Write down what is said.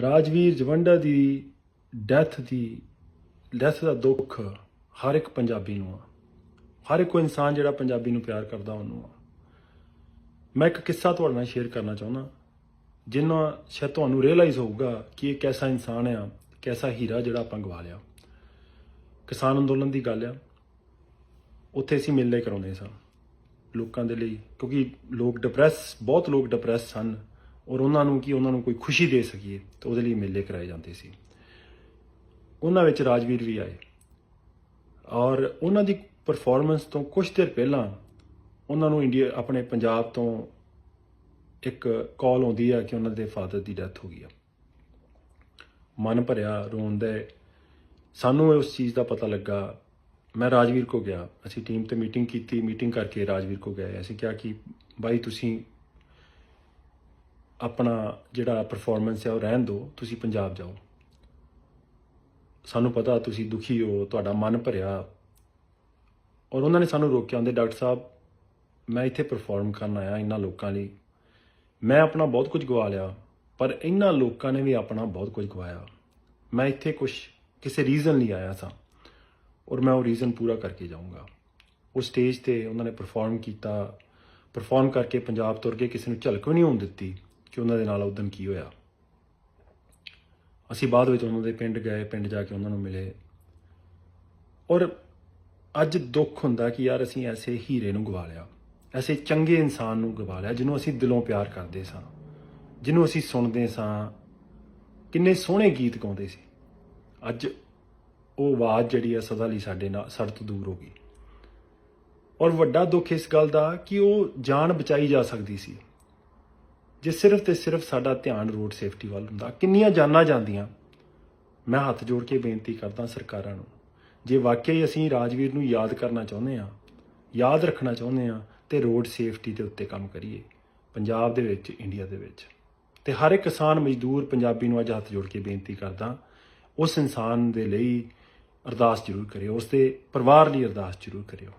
ਰਾਜਵੀਰ ਜਵੰਡਾ ਦੀ ਡੈਥ ਦੀ, ਡੈਥ ਦਾ ਦੁੱਖ ਹਰ ਇੱਕ ਪੰਜਾਬੀ ਨੂੰ ਆ। ਹਰ ਇੱਕ ਇਨਸਾਨ ਜਿਹੜਾ ਪੰਜਾਬੀ ਨੂੰ ਪਿਆਰ ਕਰਦਾ ਉਹਨੂੰ ਆ। ਮੈਂ ਇੱਕ ਕਿੱਸਾ ਤੁਹਾਡੇ ਨਾਲ ਸ਼ੇਅਰ ਕਰਨਾ ਚਾਹੁੰਦਾ। ਜਿੰਨਾ ਸ਼ਾਇਦ ਤੁਹਾਨੂੰ ਰਿਅਲਾਈਜ਼ ਹੋਊਗਾ ਕਿ ਇਹ ਕੈਸਾ ਇਨਸਾਨ ਆ, ਕੈਸਾ ਹੀਰਾ ਜਿਹੜਾ ਆਪਾਂ ਗਵਾ ਲਿਆ। ਕਿਸਾਨ ਅੰਦੋਲਨ ਦੀ ਗੱਲ ਆ। ਉੱਥੇ ਅਸੀਂ ਮੇਲੇ ਕਰਾਉਂਦੇ ਸਾਂ। ਲੋਕਾਂ ਦੇ ਲਈ, ਕਿਉਂਕਿ ਲੋਕ ਡਿਪਰੈਸ ਬਹੁਤ ਲੋਕ ਡਿਪਰੈਸ ਸਨ। ਔਰ ਉਹਨਾਂ ਨੂੰ ਕੀ ਉਹਨਾਂ ਨੂੰ ਕੋਈ ਖੁਸ਼ੀ ਦੇ ਸਕੀਏ ਤਾਂ ਉਹਦੇ ਲਈ ਮੇਲੇ ਕਰਾਏ ਜਾਂਦੇ ਸੀ ਉਹਨਾਂ ਵਿੱਚ ਰਾਜਵੀਰ ਵੀ ਆਏ ਔਰ ਉਹਨਾਂ ਦੀ ਪਰਫਾਰਮੈਂਸ ਤੋਂ ਕੁਝ ਦੇਰ ਪਹਿਲਾਂ ਉਹਨਾਂ ਨੂੰ ਇੰਡੀਆ ਆਪਣੇ ਪੰਜਾਬ ਤੋਂ ਇੱਕ ਕਾਲ ਆਉਂਦੀ ਆ ਕਿ ਉਹਨਾਂ ਦੇ ਫਾਦਰ ਦੀ ਡੈਥ ਹੋ ਗਈ ਆ ਮਨ ਭਰਿਆ ਰੋਂਦਾ ਸਾਨੂੰ ਉਸ ਚੀਜ਼ ਦਾ ਪਤਾ ਲੱਗਾ ਮੈਂ ਰਾਜਵੀਰ ਕੋ ਗਿਆ ਅਸੀਂ ਟੀਮ ਤੇ ਮੀਟਿੰਗ ਕੀਤੀ ਮੀਟਿੰਗ ਕਰਕੇ ਰਾਜਵੀਰ ਕੋ ਗਏ ਅਸੀਂ ਕਿਹਾ ਕਿ ਬਾਈ ਤੁਸੀਂ ਆਪਣਾ ਜਿਹੜਾ ਪਰਫਾਰਮੈਂਸ ਹੈ ਉਹ ਰਹਿਣ ਦਿਓ, ਤੁਸੀਂ ਪੰਜਾਬ ਜਾਓ। ਸਾਨੂੰ ਪਤਾ ਤੁਸੀਂ ਦੁਖੀ ਹੋ, ਤੁਹਾਡਾ ਮਨ ਭਰਿਆ। ਔਰ ਉਹਨਾਂ ਨੇ ਸਾਨੂੰ ਰੋਕਿਆ ਹੁੰਦੇ ਡਾਕਟਰ ਸਾਹਿਬ, ਮੈਂ ਇੱਥੇ ਪਰਫਾਰਮ ਕਰਨ ਆਇਆ ਇਹਨਾਂ ਲੋਕਾਂ ਲਈ। ਮੈਂ ਆਪਣਾ ਬਹੁਤ ਕੁਝ ਗਵਾ ਲਿਆ, ਪਰ ਇਹਨਾਂ ਲੋਕਾਂ ਨੇ ਵੀ ਆਪਣਾ ਬਹੁਤ ਕੁਝ ਗਵਾਇਆ। ਮੈਂ ਇੱਥੇ ਕੁਝ ਕਿਸੇ ਰੀਜ਼ਨ ਲਈ ਆਇਆ ਸਾਂ, ਔਰ ਮੈਂ ਉਹ ਰੀਜ਼ਨ ਪੂਰਾ ਕਰਕੇ ਜਾਊਂਗਾ। ਉਹ ਸਟੇਜ ਤੇ ਉਹਨਾਂ ਨੇ ਪਰਫਾਰਮ ਕੀਤਾ। ਪਰਫਾਰਮ ਕਰਕੇ ਪੰਜਾਬ ਤੁਰ ਕੇ ਕਿਸੇ ਨੂੰ ਝਲਕ ਵੀ ਨਹੀਂ ਹੋਣ ਦਿੱਤੀ। ਕਿ ਉਹਨਾਂ ਦੇ ਨਾਲ ਉਦੋਂ ਕੀ ਹੋਇਆ? ਅਸੀਂ ਬਾਅਦ ਵਿੱਚ ਉਹਨਾਂ ਦੇ ਪਿੰਡ ਗਏ, ਪਿੰਡ ਜਾ ਕੇ ਉਹਨਾਂ ਨੂੰ ਮਿਲੇ। ਔਰ ਅੱਜ ਦੁੱਖ ਹੁੰਦਾ ਕਿ ਯਾਰ ਅਸੀਂ ਐਸੇ ਹੀਰੇ ਨੂੰ ਗਵਾ ਲਿਆ, ਐਸੇ ਚੰਗੇ ਇਨਸਾਨ ਨੂੰ ਗਵਾ ਲਿਆ, ਜਿਹਨੂੰ ਅਸੀਂ ਦਿਲੋਂ ਪਿਆਰ ਕਰਦੇ ਸਾਂ, ਜਿਹਨੂੰ ਅਸੀਂ ਸੁਣਦੇ ਸਾਂ। ਕਿੰਨੇ ਸੋਹਣੇ ਗੀਤ ਗਾਉਂਦੇ ਸੀ। ਅੱਜ ਉਹ ਆਵਾਜ਼ ਜਿਹੜੀ ਹੈ ਸਦਾ ਲਈ ਸਾਡੇ ਨਾਲ, ਸਾਡੇ ਤੋਂ ਦੂਰ ਹੋ ਗਈ। ਔਰ ਵੱਡਾ ਦੁੱਖ ਇਸ ਗੱਲ ਦਾ ਕਿ ਉਹ ਜਾਨ ਬਚਾਈ ਜਾ ਸਕਦੀ ਸੀ। ਜੇ ਸਿਰਫ ਤੇ ਸਿਰਫ ਸਾਡਾ ਧਿਆਨ ਰੋਡ ਸੇਫਟੀ ਵੱਲ ਹੁੰਦਾ, ਕਿੰਨੀਆਂ ਜਾਨਾਂ ਜਾਂਦੀਆਂ? ਮੈਂ ਹੱਥ ਜੋੜ ਕੇ ਬੇਨਤੀ ਕਰਦਾ ਸਰਕਾਰਾਂ ਨੂੰ, ਜੇ ਵਾਕਈ ਅਸੀਂ ਰਾਜਵੀਰ ਨੂੰ ਯਾਦ ਕਰਨਾ ਚਾਹੁੰਦੇ ਆ ਯਾਦ ਰੱਖਣਾ ਚਾਹੁੰਦੇ ਆ ਤੇ ਰੋਡ ਸੇਫਟੀ ਦੇ ਉੱਤੇ ਕੰਮ ਕਰੀਏ, ਪੰਜਾਬ ਦੇ ਵਿੱਚ ਇੰਡੀਆ ਦੇ ਵਿੱਚ। ਤੇ ਹਰ ਇੱਕ ਕਿਸਾਨ ਮਜ਼ਦੂਰ ਪੰਜਾਬੀ ਨੂੰ ਅੱਜ ਹੱਥ ਜੋੜ ਕੇ ਬੇਨਤੀ ਕਰਦਾ, ਉਸ ਇਨਸਾਨ ਦੇ ਲਈ ਅਰਦਾਸ ਜ਼ਰੂਰ ਕਰਿਓ ਉਸ ਦੇ ਪਰਿਵਾਰ ਲਈ ਅਰਦਾਸ ਜ਼ਰੂਰ ਕਰਿਓ।